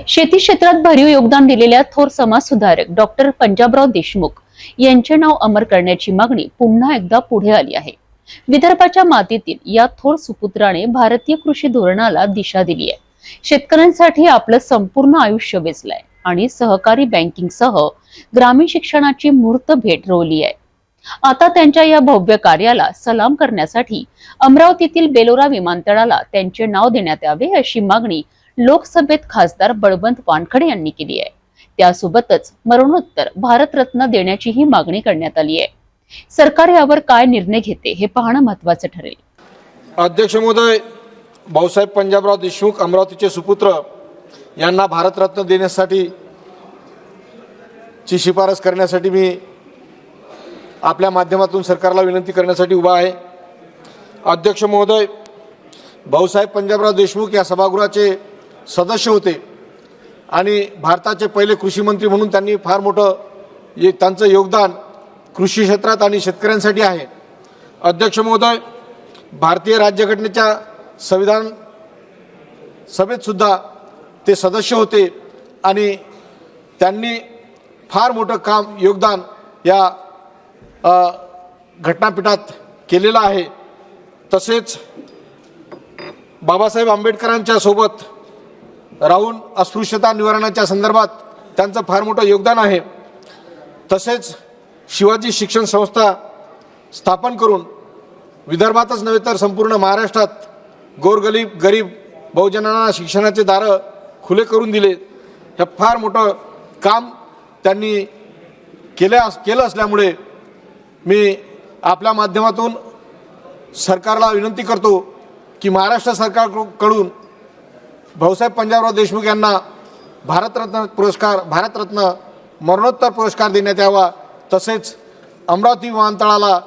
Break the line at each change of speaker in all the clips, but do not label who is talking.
शेती क्षेत्रात भरीव योगदान दिलेल्या थोर समाज सुधारक डॉक्टर पंजाबराव देशमुख यांचे नाव अमर करण्याची मागणी पुन्हा एकदा पुढे आली आहे. विदर्भाच्या मातीतील या थोर सुपुत्राने भारतीय कृषी धोरणाला दिशा दिली आहे. शेतकऱ्यांसाठी आपलं संपूर्ण आयुष्य वेचलंय आणि सहकारी बँकिंगसह ग्रामीण शिक्षणाची मूर्त भेट रोवली आहे. आता त्यांच्या या भव्य कार्याला सलाम करण्यासाठी अमरावतीतील बेलोरा विमानतळाला त्यांचे नाव देण्यात यावे अशी मागणी लोकसभेत खासदार बळवंत वानखडे यांनी केली आहे. त्यासोबतच मरणोत्तर भारतरत्न देण्याचीही मागणी करण्यात आली आहे. सरकार यावर काय निर्णय घेते हे पाहणं महत्वाचं ठरेल.
अध्यक्ष महोदय भाऊसाहेब पंजाबराव देशमुख अमरावतीचे सुपुत्र यांना भारतरत्न देण्यासाठी ची शिफारस करण्यासाठी मी आपल्या माध्यमातून सरकारला विनंती करण्यासाठी उभा आहे. अध्यक्ष महोदय भाऊसाहेब पंजाबराव देशमुख या सभागृहाचे सदस्य होते. आणि भारताचे पहिले कृषी मंत्री म्हणून त्यांनी फार मोठं ये त्यांचं योगदान कृषी क्षेत्रात आणि शेतकऱ्यांसाठी आहे. अध्यक्ष महोदय भारतीय राज्यघटनेच्या संविधान सभेतसुद्धा ते सदस्य होते आणि त्यांनी फार मोठं काम योगदान या घटनापीठात केलेलं आहे. तसेच बाबासाहेब आंबेडकरांच्या सोबत राहून अस्पृश्यता निवारणाच्या संदर्भात त्यांचं फार मोठं योगदान आहे. तसेच शिवाजी शिक्षण संस्था स्थापन करून विदर्भातच नव्हे तर संपूर्ण महाराष्ट्रात गोरगरीब गरीब बहुजनांना शिक्षणाचे दारं खुले करून दिले. हे फार मोठं काम त्यांनी केल्या अस केलं असल्यामुळे मी आपल्या माध्यमातून सरकारला विनंती करतो की महाराष्ट्र सरकारकडून भाऊसाहेब पंजाबराव देशमुख यांना भारतरत्न पुरस्कार भारतरत्न मरणोत्तर पुरस्कार देण्यात यावा. तसेच अमरावती विमानतळाला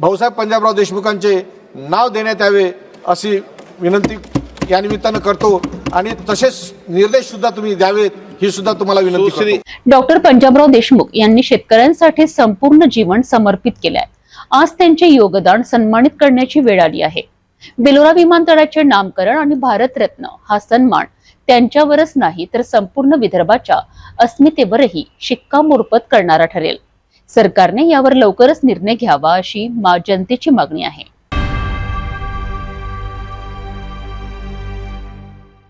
भाऊसाहेब पंजाबराव देशमुखांचे नाव देण्यात यावे अशी विनंती या निमित्तानं करतो. आणि तसेच निर्देश सुद्धा तुम्ही द्यावेत ही सुद्धा तुम्हाला विनंती
डॉक्टर पंजाबराव देशमुख यांनी शेतकऱ्यांसाठी संपूर्ण जीवन समर्पित केले आहे आज त्यांचे योगदान सन्मानित करण्याची वेळ आली आहे. बेलोरा विमानतळाचे नामकरण आणि भारतरत्न हा सन्मान त्यांच्यावरच नाही तर संपूर्ण विदर्भाच्या अस्मितेवरही शिक्कामोर्तब करणारा ठरेल. सरकारने यावर लवकरच निर्णय घ्यावा अशी मा जनतेची मागणी आहे.